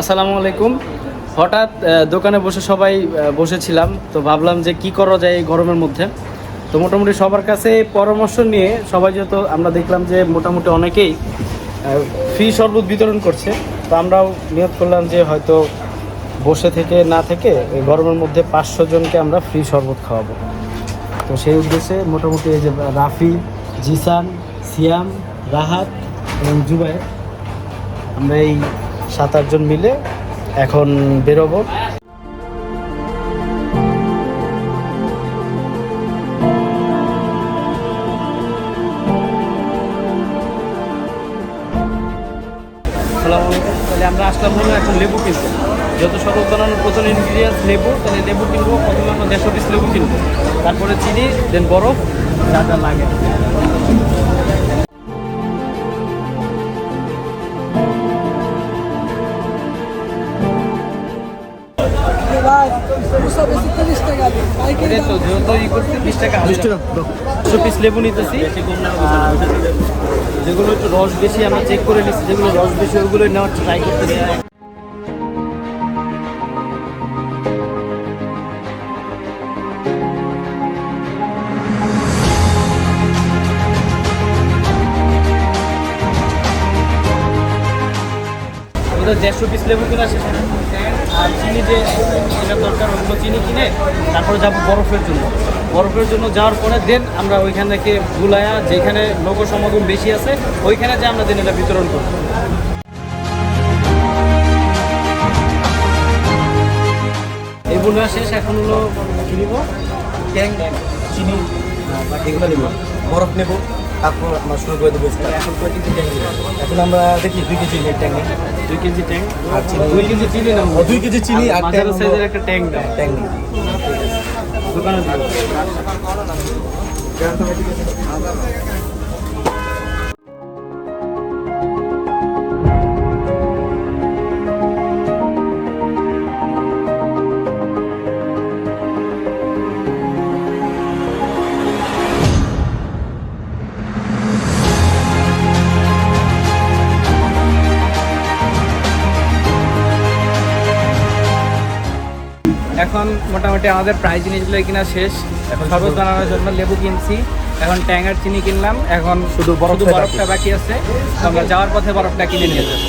আসসালামু আলাইকুম। হঠাৎ দোকানে বসে সবাই বসেছিলাম। তো ভাবলাম যে কি করা যায় এই গরমের মধ্যে। তো মোটামুটি সবার কাছে পরামর্শ নিয়ে সবাই যেহেতু আমরা দেখলাম যে মোটামুটি অনেকেই ফ্রি শরবত বিতরণ করছে। তো আমরাও নিয়োগ করলাম যে হয়তো বসে থেকে, না থেকে এই গরমের মধ্যে পাঁচশো জনকে আমরা ফ্রি শরবত খাওয়াবো। তো সেই উদ্দেশ্যে মোটামুটি এই যে রাফি, জিসান, সিয়াম, রাহাত এবং জুবাইর আমরা এই সাত আটজন মিলে এখন বেরোবো। তাহলে আমরা আসলাম হলো এখন লেবু কিনবো যত শরবত বানানোর প্রথম ইনগ্রিডিয়েন্টস লেবু, তাহলে লেবু কিনবো, প্রথমে আমরা দেড়শো পিস লেবু কিনবো। তারপরে চিনি দেন বরফ, যা যা লাগে। যেগুলো একটু রস বেশি আমরা চেক করে নিচ্ছি যেগুলো রস বেশি ওগুলো নেওয়ার ট্রাই করতেছি দেড়শো পিস লেবু কিনা শেষ আর চিনি যে যেটা দরকার অন্য চিনি কিনে তারপরে যাব বরফের জন্য। বরফের জন্য যাওয়ার পরে দেন আমরা ওইখান থেকে গুলায়া যেখানে লোক সমাগম বেশি আছে, ওইখানে যে আমরা দেন এটা বিতরণ করব। এই নেওয়া শেষ, এখন হলো কি নিব? ট্যাং চিনি এগুলো নেব। বরফ নেব। তারপর আমরা শুরু করে দেবো এখন কয় কেজি ট্যাঙ্ক এখন আমরা দেখি দুই কেজি ট্যাং নেই। দুই কেজি ট্যাঙ্ক? আর চিনি। দুই কেজি চিনি না। দুই কেজি চিনি আর ট্যাঙ্ক সাইজের একটা ট্যাঙ্ক দাও। ট্যাং নেই। দোকানে এখন মোটামুটি আমাদের প্রায় জিনিসগুলো কিনা শেষ। এখন শরবত বানানোর জন্য লেবু কিনছি। এখন ট্যাঙ্গার চিনি কিনলাম। এখন শুধু বরফ বরফটা বাকি আছে। আমরা যাওয়ার পথে বরফটা কিনে নিয়ে যাব।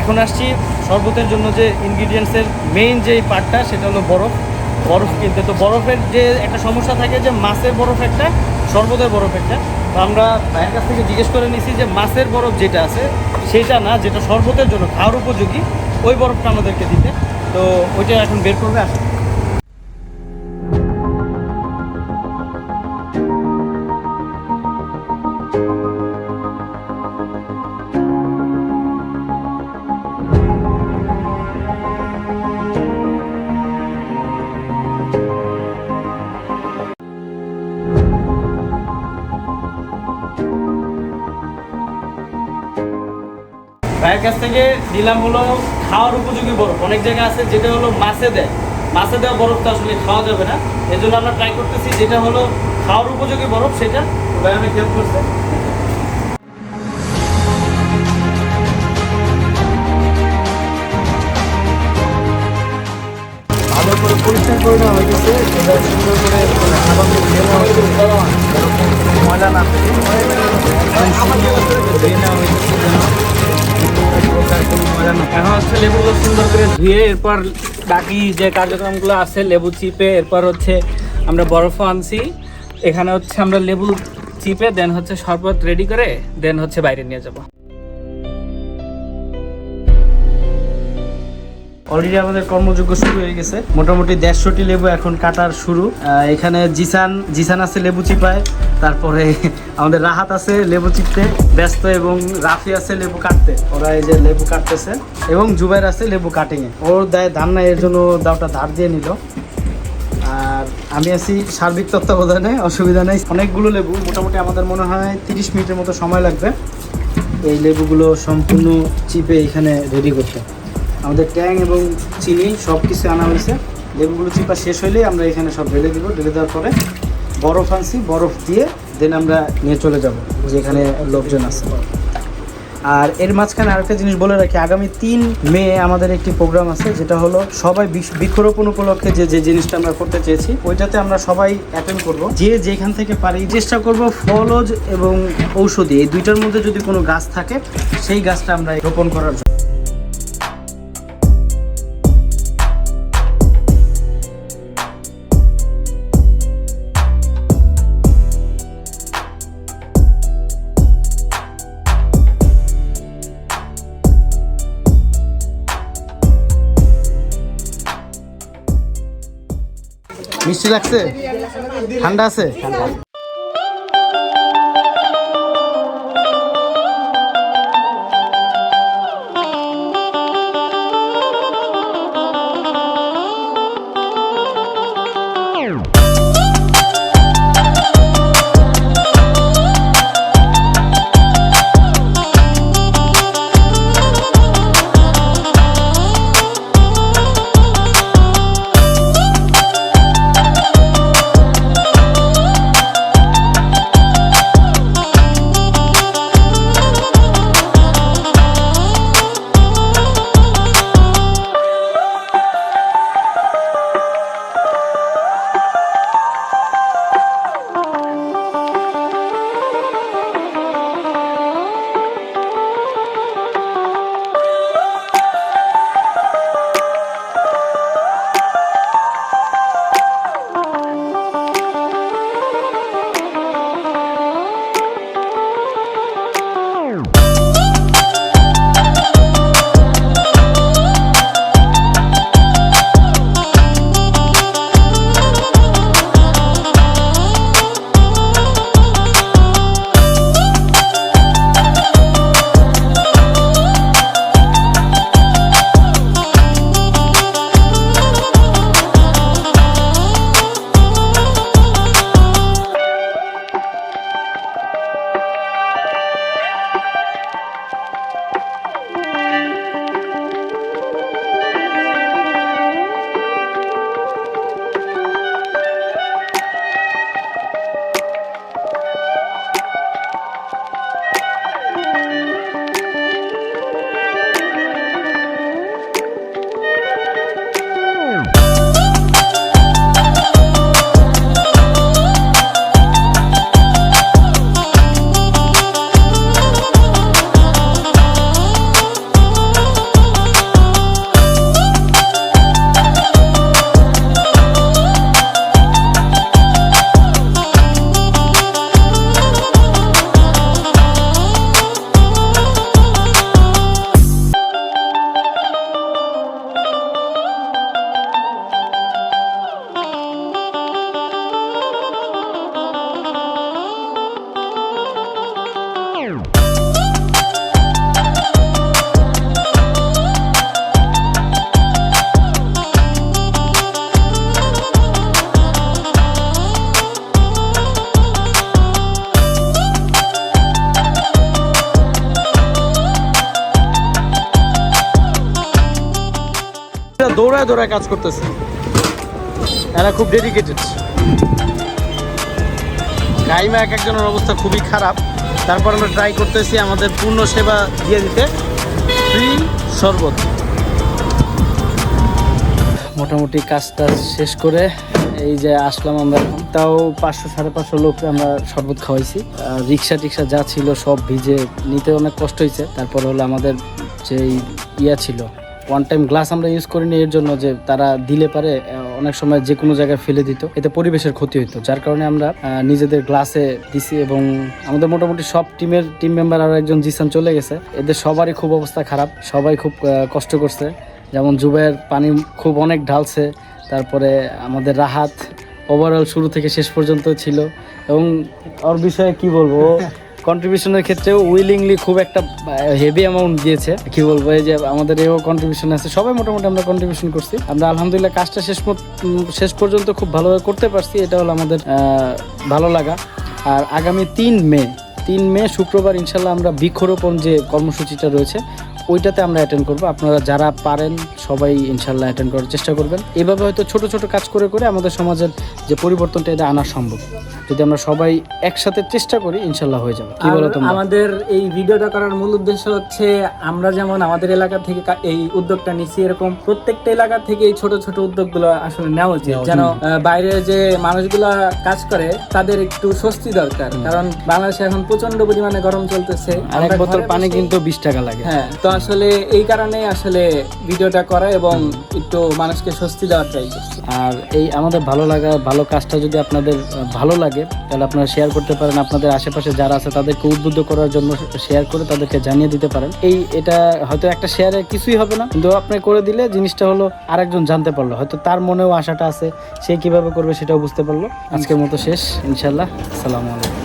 এখন আসছি শরবতের জন্য যে ইনগ্রিডিয়েন্টসের মেইন যে পার্টটা সেটা হলো বরফ। বরফ কিনতে। তো বরফের যে একটা সমস্যা থাকে যে মাছের বরফ একটা শরবতের বরফ একটা। তো আমরা ভাইয়ের কাছ থেকে জিজ্ঞেস করে নিছি যে মাছের বরফ যেটা আছে সেটা না যেটা শরবতের জন্য খাওয়ার উপযোগী ওই বরফটা আমাদেরকে দিতে। তো ওইটা এখন বের করবে আসুন কাছ থেকে নিলাম হলো খাওয়ার উপযোগী বরফ। অনেক জায়গা আছে যেটা হলো মাছে দেয়। মাছে দেওয়া বরফ তো আসলে খাওয়া যাবে না। এই জন্য আমরা ট্রাই করতেছি যেটা হলো খাওয়ার উপযোগী বরফ সেটা আমি হেল্প করছে। ভালো করে পরিষ্কার করে নেওয়া হয়ে গেছে এটা সুন্দর করে আলাদা নেওয়া হয়েছে। ময়লা না ধুয়ে নেওয়া এখন হচ্ছে লেবুগুলো সুন্দর করে ধুয়ে এরপর বাকি যে কার্যক্রমগুলো আছে, লেবু চিপে, এরপর হচ্ছে আমরা বরফও আনছি। এখানে হচ্ছে আমরা লেবু চিপে দেন হচ্ছে শরবত রেডি করে দেন হচ্ছে বাইরে নিয়ে যাব। অলরেডি আমাদের কর্মযোগ্য শুরু হয়ে গেছে। মোটামুটি দেড়শোটি লেবু এখন কাটার শুরু। এখানে জিসান জিসান আছে লেবু চিপায়, তারপরে আমাদের রাহাত আছে লেবু চিপতে, ব্যস্ত এবং রাফি আছে লেবু কাটতে। ওরা এই যে লেবু কাটতেছে, এবং জুবাইর আছে লেবু কাটিং এ ওর দায় ধান নাই, এর জন্য দাওটা ধার দিয়ে নিল। আর আমি আছি সার্বিক তত্ত্বাবধানে, অসুবিধা নেই। অনেকগুলো লেবু, মোটামুটি আমাদের মনে হয় তিরিশ মিনিটের মতো সময় লাগবে। এই লেবুগুলো সম্পূর্ণ চিপে এখানে রেডি করতে। আমাদের ট্যাং এবং চিনি সব কিছু আনা হয়েছে। লেবুগুলো চিপা শেষ হইলেই আমরা এখানে সব ঢেলে দেবো। ঢেলে দেওয়ার পরে বরফ আনছি, বরফ দিয়ে দেন আমরা নিয়ে চলে যাব যেখানে লোকজন আছে। আর এর মাঝখানে আরেকটা জিনিস বলে রাখি, আগামী তিন মে আমাদের একটি প্রোগ্রাম আছে, যেটা হলো সবাই বৃক্ষরোপণ উপলক্ষে যে যে জিনিসটা আমরা করতে চেয়েছি, ওইটাতে আমরা সবাই অ্যাটেন্ড করব। যে যেখান থেকে পারি চেষ্টা করব ফলজ এবং ঔষধি। এই দুইটার মধ্যে যদি কোনো গাছ থাকে, সেই গাছটা আমরা রোপণ করার জন্য। মিষ্টি লাগছে? ঠান্ডা আছে? দৌড়ায় কাজ করতেছে। এরা খুব ডেডিকেটেড গাইমা এক একজনের অবস্থা খুবই খারাপ। তারপর আমরা ট্রাই করতেছি আমাদের পূর্ণ সেবা দিয়ে দিতে। ফ্রি শরবত। মোটামুটি কাজটা শেষ করে এই যে আসলাম আমরা তাও পাঁচশো, সাড়ে পাঁচশো লোককে আমরা শরবত খাওয়াইছি। রিক্সা টিক্সা যা ছিল সব ভিজে নিতে অনেক কষ্ট হয়েছে তারপর হলো আমাদের যে ইয়া ছিল ওয়ান টাইম গ্লাস আমরা ইউজ করিনি, এর জন্য যে তারা দিলে পারে অনেক সময় যে কোনো জায়গায় ফেলে দিত। এতে পরিবেশের ক্ষতি হতো যার কারণে আমরা নিজেদের গ্লাসে দিছি এবং আমাদের মোটামুটি সব টিমের টিম মেম্বার আরও একজন জিসান চলে গেছে। এদের সবারই খুব অবস্থা খারাপ, সবাই খুব কষ্ট করছে। যেমন জুবাইয়ের পানি খুব অনেক ঢালছে, তারপরে আমাদের রাহাত ওভারঅল শুরু থেকে শেষ পর্যন্ত ছিল। এবং ওর বিষয়ে কি বলব কন্ট্রিবিউশনের ক্ষেত্রেও উইলিংলি খুব একটা হেভি অ্যামাউন্ট দিয়েছে। কি বলব, এই যে আমাদের এও কন্ট্রিবিউশন আছে। সবাই মোটামুটি আমরা কন্ট্রিবিউশন করছি। আমরা আলহামদুলিল্লাহ কাজটা শেষ শেষ পর্যন্ত খুব ভালোভাবে করতে পারছি। এটা হলো আমাদের ভালো লাগা। আর আগামী তিন মে তিন মে শুক্রবার ইনশাল্লাহ আমরা বৃক্ষরোপণ যে কর্মসূচিটা রয়েছে, ওইটাতে আমরা অ্যাটেন্ড করব। আপনারা যারা পারেন সবাই ইনশাল্লাহ অ্যাটেন্ড করার চেষ্টা করবেন। এভাবে হয়তো ছোট ছোট কাজ করে করে আমাদের সমাজের যে পরিবর্তনটা এটা আনা সম্ভব। যদি আমরা সবাই একসাথে চেষ্টা করি ইনশাল্লাহ হয়ে যাবে। কি বলো তোমরা? আমাদের এই ভিডিওটা করার মূল উদ্দেশ্য হচ্ছে আমরা যেমন আমাদের এলাকা থেকে এই উদ্যোগটা নিচ্ছি এরকম প্রত্যেকটা এলাকা থেকে এই ছোট ছোট উদ্যোগগুলো আসলে নেওয়া উচিত। যেন বাইরে যে মানুষগুলা কাজ করে তাদের একটু স্বস্তি দরকার। কারণ বাংলাদেশে এখন প্রচণ্ড পরিমাণে গরম চলতেছে। আর এক বোতল পানি কিন্তু বিশ টাকা লাগে। হ্যাঁ তো আসলে এই কারণে আসলে ভিডিওটা করা এবং একটু মানুষকে স্বস্তি দেওয়ার করছি। আর এই আমাদের ভালো লাগা, ভালো কাজটা যদি আপনাদের ভালো লাগে, তাহলে আপনারা শেয়ার করতে পারেন। আপনাদের আশেপাশে যারা আছে, তাদেরকে উদ্বুদ্ধ করার জন্য শেয়ার করে তাদেরকে জানিয়ে দিতে পারেন। এই, এটা হয়তো একটা শেয়ারে কিছুই হবে না, কিন্তু আপনি করে দিলে জিনিসটা হলো আরেকজন জানতে পারল। হয়তো তার মনেও আশাটা আছে, সে কীভাবে করবে সেটাও বুঝতে পারল। আজকের মতো শেষ ইনশাল্লাহ আসসালামু আলাইকুম।